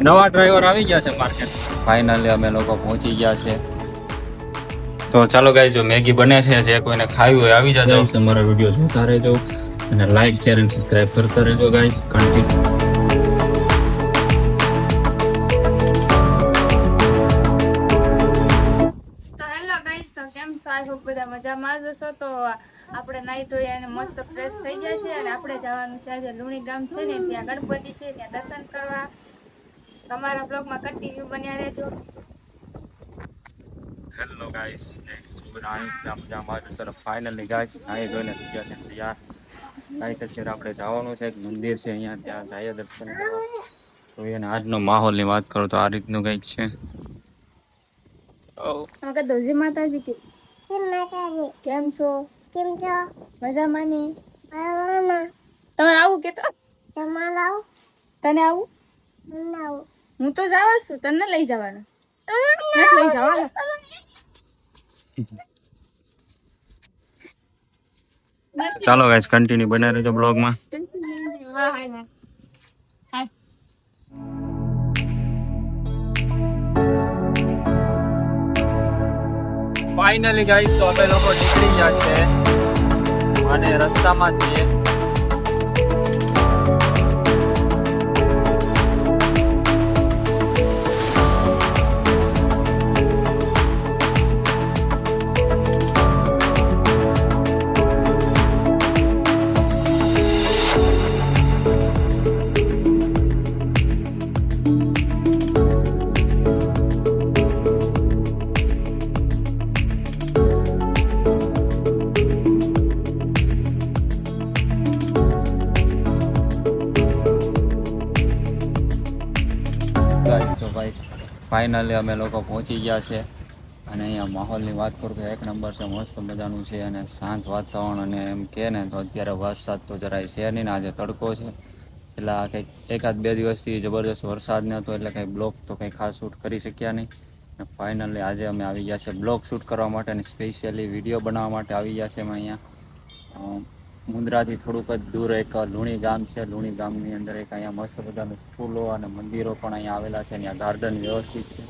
નવા ડ્રાઈવર આવી ગયા છે માર્કેટ. ફાઇનલી અમે લોકો પહોંચી ગયા છે. તો ચાલો ગાઈ જો મેગી બને છે જે કોઈને ખાવી હોય આવી જાજો. અમારા વીડિયો જોતા રહેજો અને લાઈક શેર અને સબસ્ક્રાઇબ કરતા રહેજો ગાઈસ કન્ટિન્યુ મજામાં જ હશો તો આપણે નાહી ધોઈ અને મસ્ત ફ્રેશ થઈ ગયા છે અને આપણે જવાનું છે આજે લુણી ગામ છે ને ત્યાં ગણપતિ છે ત્યાં દર્શન કરવા. તમારા બ્લોગમાં કન્ટિન્યુ બન્યા રહેજો. હેલો ગાઈસ ફાઇનલી ગાઈસ થઈ ગયા છે તૈયાર. ગાઈસ અત્યારે આપણે જવાનું છે એક મંદિર છે અહીંયા ત્યાં જઈએ દર્શન કરવા. તો એના આજનો માહોલની વાત કરું તો આ રીતનું કંઈક છે. ઓ તમે કહી દો માતાજી કેમ છો? કેમ છો? મજામાં ની? તમારે આવું કેતો તમારે આવું? તને આવું? હું તો જવા છું તને લઈ જવાનું. લઈ જવાનું. ચાલો ગાઈસ કન્ટિન્યુ બનાવી રહેજો બ્લોગમાં હા હા હા. ફાઇનલી ગાઈસ તો અમે લોકો નીકળી ગયા છે. અને રસ્તામાં છીએ. ફાઇનલી અમે લોકો પહોંચી ગયા છે. અને અહીંયા માહોલની વાત કરું તો એક નંબર છે, મસ્ત મજાનું છે અને શાંત વાતાવરણ અને એમ કહે ને તો અત્યારે વરસાદ તો જરાય છે નહીં આજે તડકો છે. છેલ્લા કંઈક એકાદ બે દિવસથી જબરદસ્ત વરસાદ ન હતો એટલે કંઈ બ્લોક તો કંઈ ખાસ શૂટ કરી શક્યા નહીં. અને ફાઇનલી આજે અમે આવી ગયા છે. બ્લોગ શૂટ કરવા માટે અને સ્પેશિયલી વીડિયો બનાવવા માટે આવી ગયા છે અમે અહીંયા. મુન્દ્રાથી થોડુંક જ દૂર એક લુણી ગામ છે. લુણી ગામની અંદર એક અહીંયા મસ્ત બધાનું સ્કૂલો અને મંદિરો પણ અહીંયા આવેલા છે અહીંયા ગાર્ડન વ્યવસ્થિત છે.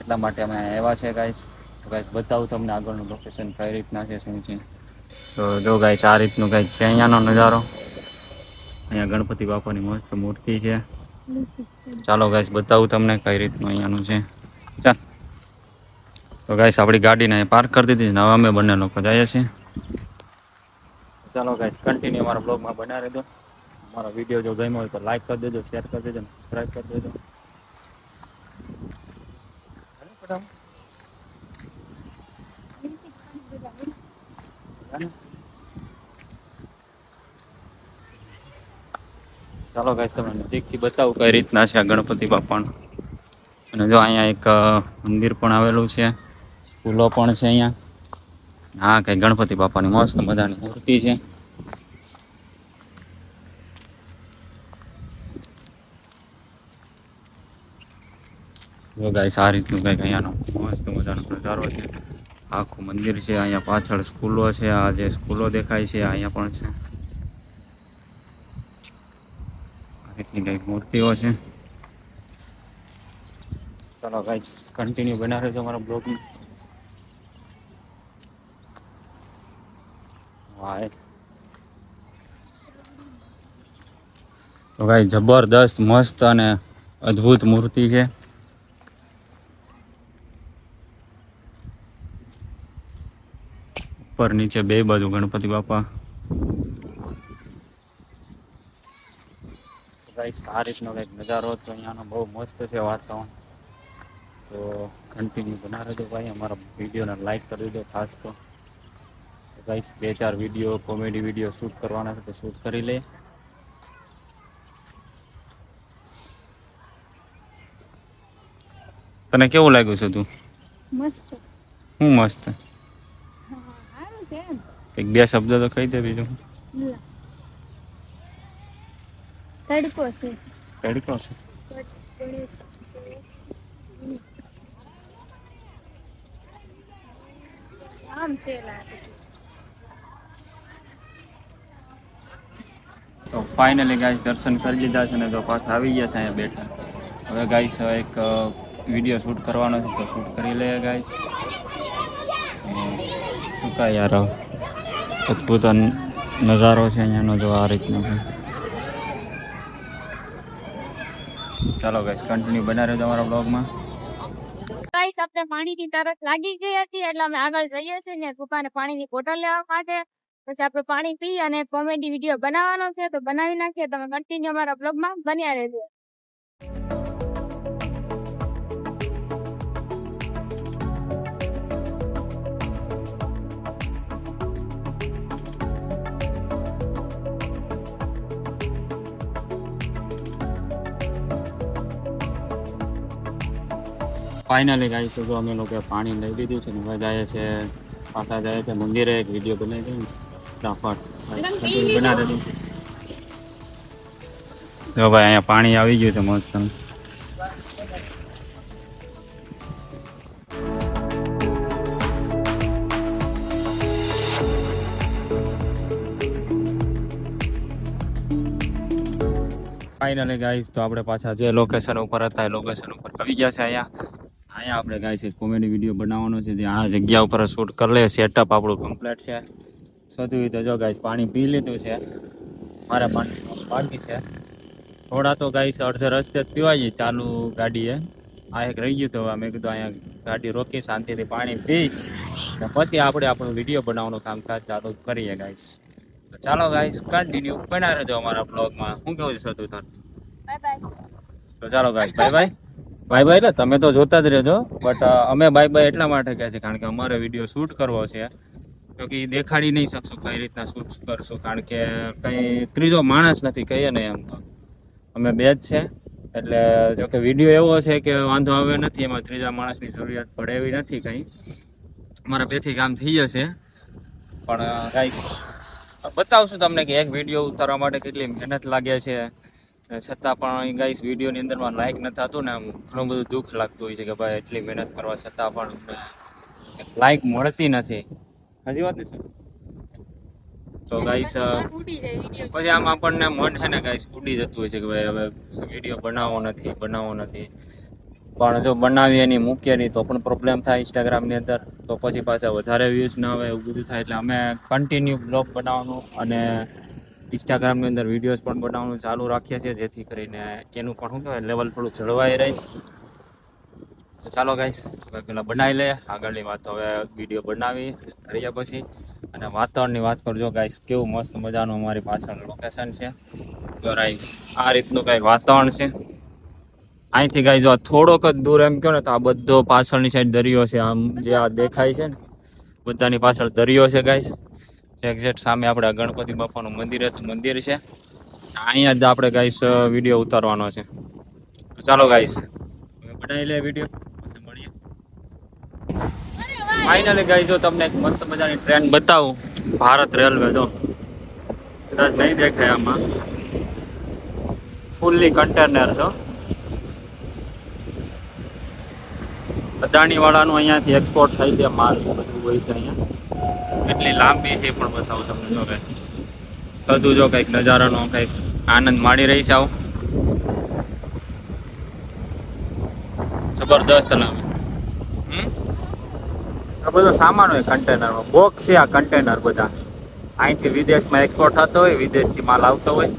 એટલા માટે અમે આવ્યા છે ગાઈસ તો ગાઈસ બતાવું તમને આગળનું લોકેશન કઈ રીતના છે, શું છે. તો જો ગાઈસ આ રીતનું કાંઈ છે અહીંયાનો નજારો? અહીંયા ગણપતિ બાપાની મસ્ત મૂર્તિ છે. ચાલો ગાઈસ બતાવું તમને કઈ રીતનું અહીંયાનું છે. ચાલ. તો ગાઈસ આપણી ગાડીને પાર્ક કરી દીધી છે હવે અમે બંને લોકો જઈએ છીએ. ચાલો ગાઈસ કન્ટિન્યુ અમારા બ્લોગમાં બના રહેજો. અમારો વીડિયો જો ગમ્યો હોય તો લાઈક કરી દેજો શેર કરી દેજો સબસ્ક્રાઈબ કરી દેજો. ચાલો ગાઈસ તમને નજીકથી બતાવું કઈ રીતના છે આ ગણપતિ બાપાનું. અને જો અહીંયા એક મંદિર પણ આવેલું છે. સ્કૂલો પણ છે અહીંયા. હા, કઈ ગણપતિ બાપાની મસ્ત મજાની મૂર્તિ છે. જો ગાઈસ, આ રીતનું કંઈક અહીંયાનો મસ્ત મજાનો નજારો છે. આખું મંદિર છે, અહીંયા પાછળ સ્કૂલો છે, આ જે સ્કૂલો દેખાય છે, અહીંયા પણ છે. આ રીતની કંઈક મૂર્તિઓ છે. ચાલો ગાઈસ કન્ટિન્યુ બનાવે છે અમારા બ્લોગની તો ભાઈ જબરદસ્ત, મસ્ત અને અદ્ભુત મૂર્તિ છે. ઉપર નીચે બે બાજુ ગણપતિ બાપા. ગાઈસ, આ રીતનો કંઈક નજારો હતો. અહીંયાનો બહુ મસ્ત છે વાતાવરણ. તો કન્ટિન્યુ બના રહેજો ભાઈ. અમારા વિડીયોને લાઈક કરી દો ખાસ તો. ગાઈસ બે ચાર વીડિયો કોમેડી વીડિયો શૂટ કરવાના છે તો શૂટ કરી લે. તને કેવું લાગ્યું છે તું? મસ્ત. હું મસ્ત? એક બે શબ્દ તો કહી દે બીજું. તડકો છે. તડકો છે. આમ છે લાગે. તો ફાઇનલી ગાઈસ દર્શન કરી લીધા છે ને તો પાછા આવી ગયા છે અહીંયા બેઠા. હવે ગાઈસ એક વીડિયો શૂટ કરવાનો છે તો શૂટ કરી લઈએ ગાઈસ શું કાંઈ યાર અદ્ભુત નજારો છે અહીંયાનો જો આ રીતનો છે. ચાલો ગાઈસ કન્ટિન્યુ બના રહ્યો અમારા બ્લોગમાં ગાઈસ આપણે પાણીની તરત લાગી ગઈ હતી એટલે અમે આગળ જઈએ છીએ ને સુકાને પાણીની બોટલ લેવા માટે. પછી આપણે પાણી પી અને કોમેડી વીડિયો બનાવવાનો છે, તો બનાવી નાખીએ. તમે કન્ટિન્યુ અમારા બ્લોગમાં બન્યા રહેજો. ફાઇનલી ગાઈ તો અમે લોકો પાણી લઈ લીધું છે ને, હવે જાય છે, પાછા જાય છે મંદિરે, એક વીડિયો બનાવી દીધું જો ભાઈ અહીંયા પાણી આવી ગયું છે મસ્ત ફાઇનલી ગાઈસ તો આપણે પાછા જે લોકેશન ઉપર હતા એ લોકેશન ઉપર આવી ગયા છે અહીંયા. અહીંયા આપણે ગાઈસ એક કોમેડી વીડિયો બનાવવાનો છે જે આ જગ્યા ઉપર શૂટ કરી લે સેટઅપ આપણું કમ્પ્લીટ છે. સૌથી તો જો ગાઈસ પાણી પી લીધું છે. મારે પાણી બાકી છે. થોડા તો ગાઈસ અડધે રસ્તે જ પીવાય જઈએ ચાલુ ગાડીએ. આ એક રહી ગયું તો મેં કીધું અહીંયા ગાડી રોકી શાંતિથી પાણી પી. ને પછી આપણે આપણું વીડિયો બનાવવાનું કામકાજ ચાલુ કરીએ ગાઈશ ચાલો ગાઈસ કન્ટિન્યુ બના રહેજો અમારા બ્લોગમાં શું કેવું છે સતુ બાય બાય તો ચાલો ગાઈશ બાય બાય બાય બાય એટલે તમે તો જોતા જ રહેજો બટ અમે બાય બાય એટલા માટે કહે છે કારણ કે અમારે વીડિયો શૂટ કરવો છે. કે દેખાડી નહીં શકશું કઈ રીતના શૂટ કરશું, કારણ કે કઈ ત્રીજો માણસ નથી, કહીએ ને એમ. તો અમે બે જ છે. એટલે જો કે વીડિયો એવો છે કે વાંધો આવે નથી, એમાં ત્રીજા માણસની જરૂરિયાત પડે એવી નથી કંઈ. અમારા બેથી કામ થઈ જશે. પણ કાંઈક બતાવશું તમને કે એક વીડિયો ઉતારવા માટે કેટલી મહેનત લાગે છે. છતાં પણ ગાઈસ વિડીયોની અંદરમાં લાઈક નથી થતું ને આમ ઘણું બધું દુઃખ લાગતું હોય છે કે ભાઈ, એટલી મહેનત કરવા છતાં પણ લાઈક મળતી નથી. હજી વાત નથી તો ગાઈસ પછી આમ આપણને મન છે ને ગાઈસ ઉડી જતું હોય છે કે ભાઈ હવે વીડિયો બનાવવો નથી બનાવવો નથી. પણ જો બનાવીએ નહીં, મૂકીએ નહીં, તો પણ પ્રોબ્લેમ થાય ઇન્સ્ટાગ્રામની અંદર. તો પછી પાછા વધારે વ્યૂઝ ના આવે એવું બધું થાય. એટલે અમે કન્ટિન્યુ બ્લોગ બનાવવાનું અને ઇન્સ્ટાગ્રામની અંદર વિડીયોઝ પણ બનાવવાનું ચાલુ રાખીએ છીએ, જેથી કરીને એનું પણ શું કહેવાય લેવલ થોડું જળવાઈ રહે. તો ચાલો ગાઈસ હવે પેલા બનાવી લે આગળની વાત હવે વીડિયો બનાવી કરીએ પછી. અને વાતાવરણની વાત કરજો ગાઈસ કેવું મસ્ત મજાનું અમારી પાછળ લોકેશન છે. આ રીતનું કાંઈ વાતાવરણ છે. અહીંથી ગાઈ જો થોડોક જ દૂર એમ કહો ને, તો આ બધો પાછળની સાઈડ દરિયો છે. આમ જે આ દેખાય છે ને, બધાની પાછળ દરિયો છે ગાઈસ એક્ઝેક્ટ સામે આપણે ગણપતિ બાપાનું મંદિર હતું, મંદિર છે. અહીંયા જ આપણે ગાઈસ વીડિયો ઉતારવાનો છે. તો ચાલો ગાઈસ બનાવી લે વીડિયો ફાઇનલી ગઈ જો તમને એક મસ્ત મજાની ટ્રેન બતાવું. ભારત રેલવે જો. કદાચ નહીં દેખાય આમાં. ફૂલ્લી કન્ટેનર છો અદાણી વાળાનું અહીંયાથી એક્સપોર્ટ થાય છે, માલ, બધું હોય છે અહીંયા. એટલી લાંબી છે પણ બતાવું તમને, જો કંઈક બધું જો કંઈક નજારાનો કંઈક આનંદ માણી રહી છે આવું. જબરદસ્ત હમ? આ બધો સામાન હોય કન્ટેનરમાં બોક્સ છે આ કન્ટેનર બધા. અહીંથી વિદેશમાં એક્સપોર્ટ થતો હોય, વિદેશથી માલ આવતો હોય.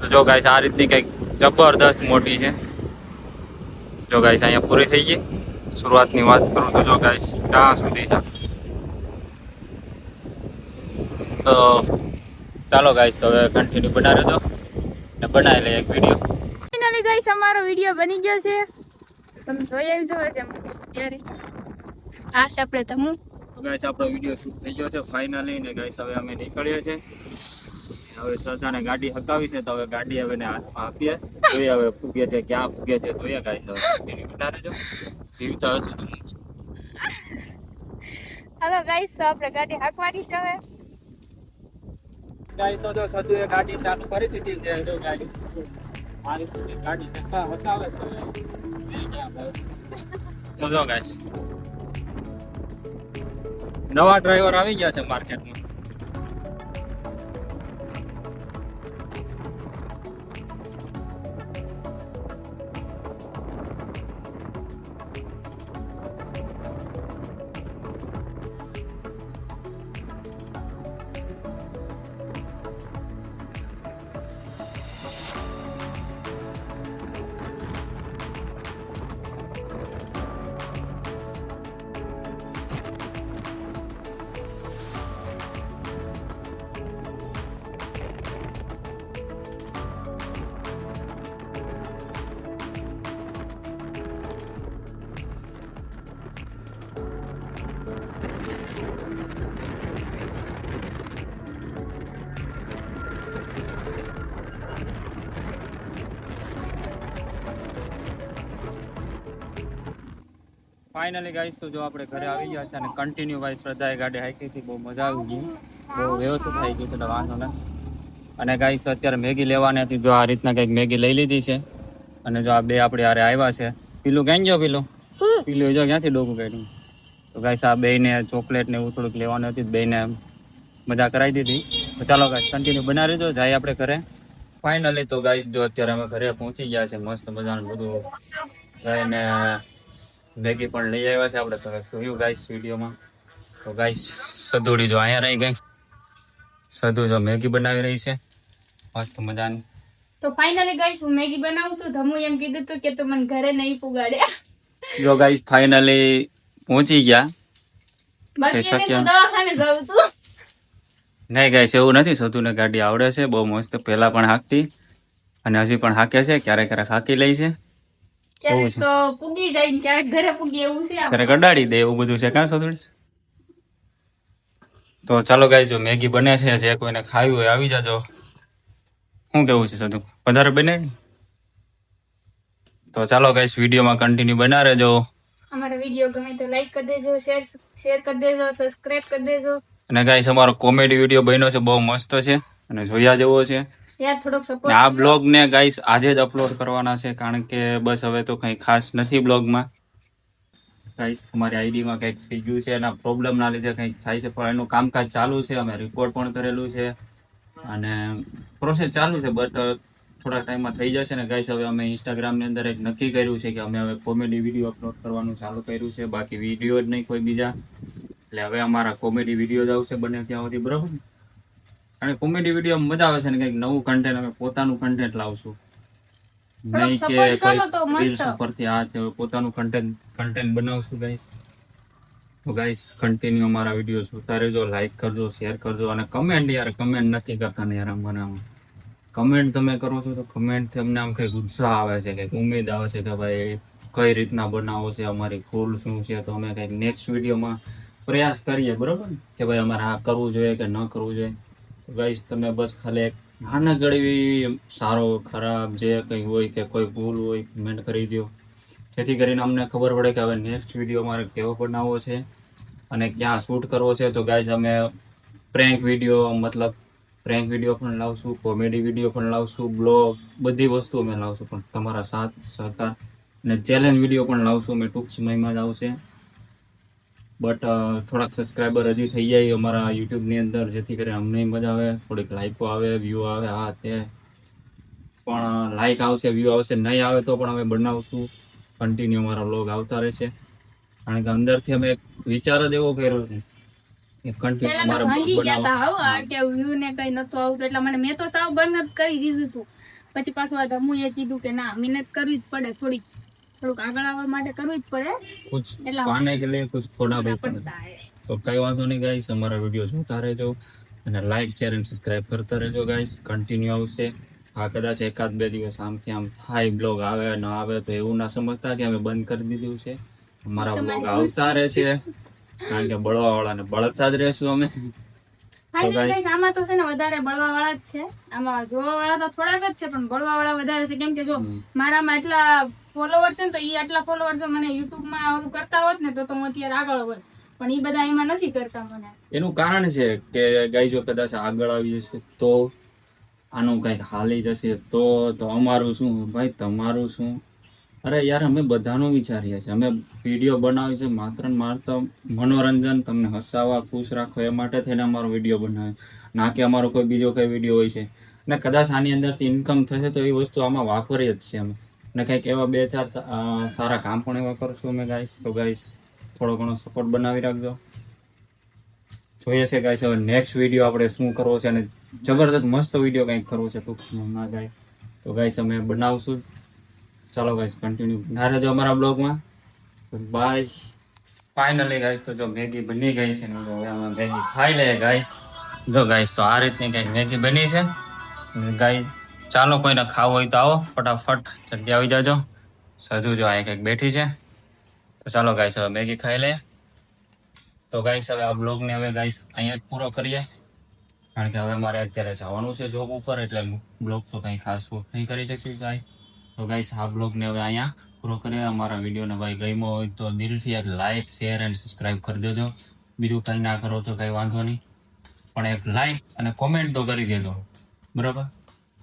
તો જો ગાઈસ આ રીતની કંઈક જબરદસ્ત મોટી છે. જો ગાઈસ અહીંયા પૂરી થઈ ગઈ. શરૂઆતની વાત કરું તો જો ગાઈસ ક્યાં સુધી છે? તો ચાલો ગાઈસ હવે કન્ટિન્યુ બનાવી દો. ને બનાવી લઈએ એક વીડિયો ફાઇનલી ગાઈસ અમારો વીડિયો બની ગયો છે. તમે જોઈ આવજો તેમ ત્યારે આ છે આપણે તમુ. ગાઈસ આપણો વીડિયો શૂટ થઈ ગયો છે ફાઇનલી ને ગાઈસ હવે અમે નીકળીએ છે હવે શ્રદ્ધાને ગાડી હકાવી છે તો હવે ગાડી હવે ને હાથમાં આપીએ. જોઈએ હવે ફૂગે છે ક્યાં ફૂગે છે જોઈએ ગાઈસ હવે continue જો જીવતા હશે તો હાલો ગાઈસ તો આપણે ગાડી હાંકવાની છે હવે. ગાઈસ તો જો સદુએ ગાડી ચાલુ કરી દીધી છે જો ગાડી. મારી ગાડી ધક્કા હકાવે છે. તો જો ગાઈસ નવા ડ્રાઈવર આવી ગયા છે માર્કેટમાં ફાઇનલી ગાઈસ તો જો આપણે ઘરે આવી ગયા છે અને કન્ટિન્યુ ભાઈ શ્રદ્ધાએ ગાડી હાકી હતી. બહુ મજા આવી ગઈ. બહુ વ્યવસ્થિત થઈ ગયું એટલે વાંધો અને ગાઈશ અત્યારે મેગી લેવાની હતી. જો આ રીતના કંઈક મેગી લઈ લીધી છે. અને જો આ બે આપણે હારે આવ્યા છે. પીલું ક્યાં ગયો પીલું? પીલું, જો ક્યાંથી ડોકું કાઢ્યું? તો ગાઈસ આ બેયને ચોકલેટ ને એવું થોડુંક લેવાનું હતી. બેને મજા કરાવી દીધી. ચાલો ગાઈશ કન્ટિન્યુ બનાવી દો જાય આપણે ઘરે. ફાઇનલી તો ગાઈશ જો અત્યારે અમે ઘરે પહોંચી ગયા છે, મસ્ત મજાનું બધું. જઈને મેગી પણ લઈ આવ્યા છે આપણે. તમે જોયું ગાઈસ વિડીયોમાં. તો ગાઈસ સધુડી જો અહીંયા રહી ગઈ. સધુ જો મેગી બનાવી રહી છે. મસ્ત મજાની. તો ફાઇનલી ગાઈસ હું મેગી બનાવું છું. ધમુ એમ કીધું તું કે તું મને ઘરે નહીં પુગાડ્યા જો ગાઈસ ફાઇનલી પહોંચી ગયા. તો? દવાખાને જવું તું. નહીં ગાઈસ એવું નથી. સધુને ગાડી આવડે છે. બહુ મસ્ત. પહેલાં પણ હાંકતી. અને હજી પણ હાંકે છે. ક્યારેક ક્યારેક હાંકી લે છે. ક્યારેક તો પૂગી જાય ને ક્યારેક ઘરે પૂગી એવું છે ત્યારે કડાડી દે એવું બધું છે. કાં સધુડી તો ચાલો ગાઈસ જો મેગી બને છે જે કોઈને ખાવી હોય આવી જાજો. શું કેવું છે સધુ? વધારે બને તો ચાલો ગાઈસ વિડીયોમાં કન્ટિન્યુ બના રહેજો. અમારો વીડિયો ગમે તો લાઈક કરી દેજો શેર શેર કરી દેજો સબસ્ક્રાઇબ કરી દેજો. અને ગાઈસ અમારો કોમેડી વીડિયો બન્યો છે બહુ મસ્ત છે. અને જોયા જેવો છે. ને આ બ્લોગ ને ગાઈસ આજે જ અપલોડ કરવાના છે કારણ કે બસ હવે તો કંઈ ખાસ નથી બ્લોગમાં. ગાઈસ અમારી આઈડીમાં કંઈક થઈ ગયું છે એના પ્રોબ્લેમના લીધે કંઈક થાય છે પણ એનું કામકાજ ચાલુ છે અમે રિપોર્ટ પણ કરેલું છે. અને પ્રોસેસ ચાલુ છે બટ થોડા ટાઈમમાં થઈ જશે ને ગાઈસ હવે અમે ઇન્સ્ટાગ્રામની અંદર એક નક્કી કર્યું છે કે અમે હવે કોમેડી વીડિયો અપલોડ કરવાનું ચાલુ કર્યું છે બાકી વીડિયો જ નહીં કોઈ બીજા. એટલે હવે અમારા કોમેડી વીડિયો જ આવશે બને ત્યાં સુધી બરોબર અને કોમેડી વીડિયો મજા આવે છે ને કંઈક નવું કન્ટેન્ટ અમે પોતાનું કન્ટેન્ટ લાવશું. નહીં કે. રીલ્સ ઉપરથી આ તે પોતાનું કન્ટેન્ટ કન્ટેન્ટ બનાવશું ગાઈસ તો ગાઈસ કન્ટિન્યુ અમારા વીડિયો જોતા રહેજો લાઈક કરજો શેર કરજો અને કમેન્ટ યાર કમેન્ટ નથી કરતા ને યાર અમને કમેન્ટ તમે કરો છો તો કમેન્ટ અમને આમ કંઈક ઉત્સાહ આવે છે કંઈક ઉમેદ આવે છે કે ભાઈ કઈ રીતના બનાવો છે અમારી ભૂલ શું છે તો અમે કંઈક નેક્સ્ટ વિડીયોમાં પ્રયાસ કરીએ બરોબર? કે ભાઈ અમારે આ કરવું જોઈએ કે ન કરવું જોઈએ? ગાઈસ, તમે બસ ખાલી એક નાનકડી સારો, ખરાબ જે કંઈ હોય કે કોઈ ભૂલ હોય કમેન્ટ કરી દો જેથી કરીને અમને ખબર પડે કે હવે નેક્સ્ટ વીડિયો મારે કેવો બનાવવો છે અને ક્યાં શૂટ કરવો છે. તો ગાઈસ, અમે પ્રેન્ક વીડિયો મતલબ પ્રેન્ક વીડિયો પણ લાવશું કોમેડી વીડિયો પણ લાવશું બ્લોગ બધી વસ્તુ અમે લાવશું. પણ તમારા સાથ, સહકાર અને ચેલેન્જ વીડિયો પણ લાવશું. અમે ટૂંક સમયમાં જ આવશે. બટ થોડાક સબસ્ક્રાઈબર હજી થઈ જાય અમારા યુટ્યુબની અંદર જેથી કરીને અમને મજા આવે થોડીક લાઈકો આવે વ્યૂ આવે આ તે. પણ લાઈક આવશે વ્યૂ આવશે નહીં આવે તો પણ અમે બનાવશું. કન્ટિન્યુ અમારા વ્લોગ આવતા રહેશે. કારણ કે અંદરથી અમે વિચાર જ એવો કર્યો છે ભાંગી ગયા હતા આ વ્યૂ ને કઈ નતો આવતું એટલે મને મેં તો સાવ બંધ કરી દીધું હતું પછી પાછું આ ધમુએ કીધું કે ના મહેનત કરવી જ પડે થોડીક. થોડુંક આગળ આવવા માટે કરવું જ પડે. કુછ પાને કે લીએ કુછ ખોડા ભી પડતા હે. તો કઈ વાંધો નહીં ગાઈસ અમારા વિડિયો જોતા રહેજો અને લાઈક શેર અને સબસ્ક્રાઇબ કરતા રહેજો ગાઈસ. કન્ટિન્યુ આવશે. હા કદાચ એકાદ બે દિવસ આમથી આમ થાય બ્લોગ આવે ન આવે તો એવું ના સમજતા કે અમે બંધ કરી દીધું છે. અમારા બ્લોગ આવતા રહેશે. કારણ કે બળવા વાળાને બળતા જ રહેશું અમે. આમાં તો છે ને વધારે બળવા વાળા જ છે. આમાં જોવા વાળા તો થોડાક જ છે પણ બળવા વાળા વધારે છે. કેમ કે જો મારામાં એટલા ફોલોવર છે ને તો એ આટલા ફોલોવર જો મને યુટ્યુબમાં ઓલું કરતા હોત ને તો તો હું અત્યારે આગળ હોત પણ એ બધા એમાં નથી કરતા મને. એનું કારણ છે કે ગાઈ જો કદાચ આગળ આવી જશે તો આનું કંઈક હાલી જશે તો તો અમારું શું? ભાઈ, તમારું શું? અરે યાર, અમે બધાનું વિચારીએ છીએ. અમે વીડિયો બનાવી છે, માત્ર માત્ર મનોરંજન, તમને હસાવવા, ખુશ રાખો, એ માટે થઈને અમારો વીડિયો બનાવ્યો. ના કે અમારો કોઈ બીજો કોઈ વીડિયો હોય છે. અને કદાચ આની અંદરથી ઇન્કમ થશે તો એ વસ્તુ આમાં વાપરીએ જ છે અમે. અને કંઈક એવા બે ચાર સારા કામ પણ એવા કરશું અમે ગાઈશ તો ગાઈશ થોડો ઘણો સપોર્ટ બનાવી રાખજો. જોઈએ છે ગાઈશ હવે નેક્સ્ટ વીડિયો આપણે શું કરવો છે અને જબરદસ્ત મસ્ત વીડિયો કંઈક કરવો છે, ટૂંક સમયમાં ગાય તો ગાઈશ અમે બનાવશું. ચાલો ગાઈસ કન્ટિન્યુ ના રહેજો અમારા બ્લોગમાં. બાય ફાઇનલી ગાઈસ તો જો મેગી બની ગઈ છે ને હવે અમે મેગી ખાઈ લઈએ ગાઈસ જો ગાઈશ તો આ રીતની કંઈક મેગી બની છે. ગાઈસ ચાલો કોઈને ખાવું હોય તો આવો, ફટાફટ જલ્દી આવી જાજો. સજુ જો અહીં કંઈક બેઠી છે. તો ચાલો ગાઈસ હવે મેગી ખાઈ લઈએ. તો ગાઈસ હવે આ બ્લોગને હવે ગાઈસ અહીંયા જ પૂરો કરીએ. કારણ કે હવે મારે અત્યારે જવાનું છે જોબ ઉપર, એટલે બ્લોગ તો કંઈ ખાસ નહીં કરી શકીએ ગાય તો ગાઈસ આ બ્લોગને હવે અહીંયા પૂરો કરીએ. અમારા વિડીયોને ભાઈ ગમ્યો હોય તો દિલથી એક લાઇક શેર એન્ડ સબસ્ક્રાઈબ કરી દેજો. બીજું કંઈ ના કરો તો કંઈ વાંધો નહીં. પણ એક લાઈક અને કોમેન્ટ તો કરી દેજો. બરાબર?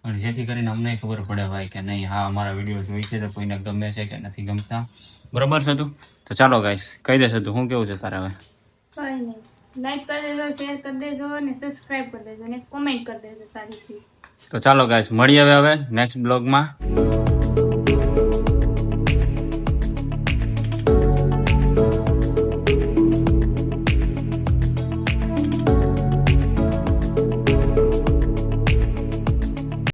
અને જેથી કરીને અમને ખબર પડે ભાઈ કે નહીં હા અમારા વીડિયો જોઈ છે તો કોઈને ગમે છે કે નથી ગમતા. બરોબર છે તું? તો ચાલો ગાઈસ કહી દેશે તું શું કેવું છે તારે હવે? લાઈક કરી દેજો શેર કરી દેજો અને સબસ્ક્રાઇબ કરી દેજો અને કોમેન્ટ કરી દેજો સારીથી તો ચાલો ગાઈસ મળીએ હવે હવે નેક્સ્ટ બ્લોગમાં